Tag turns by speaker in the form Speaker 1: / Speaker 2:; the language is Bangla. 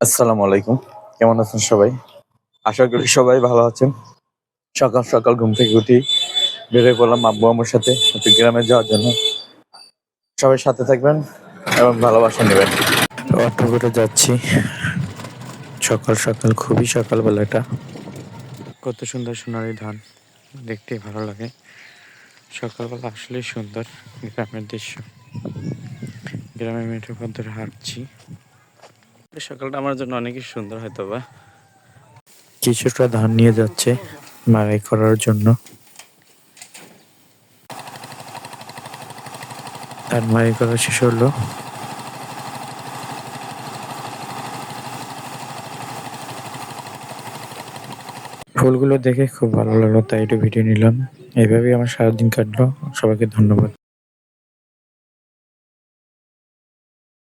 Speaker 1: আসসালামু আলাইকুম। কেমন আছেন সবাই? আশা করি সবাই ভালো আছেন। সকাল সকাল ঘুম থেকে উঠি, বেরিয়ে পড়লাম আব্বু আম্মুর সাথে গ্রামে যাওয়ার জন্য। সবাই সাথে থাকবেন এবং ভালোবাসা নেবেন। যাচ্ছি। সকাল সকাল, খুবই সকালবেলা এটা কত সুন্দর সোনালি ধান। দেখতে ভালো লাগে। সকালবেলা আসলেই সুন্দর গ্রামের দৃশ্য। গ্রামের পথ ধরে হাঁটছি সকালটা আমার জন্য অনেকই সুন্দর হয়তো বা কিছুটা ধান নিয়ে যাচ্ছে মারাই করার জন্য। ধান মারাই করা শেষ হলো। ফুলগুলো দেখে খুব ভালো লাগল, তাই একটু ভিডিও নিলাম। এইভাবেই আমার সারাদিন কাটলো। সবাইকে ধন্যবাদ।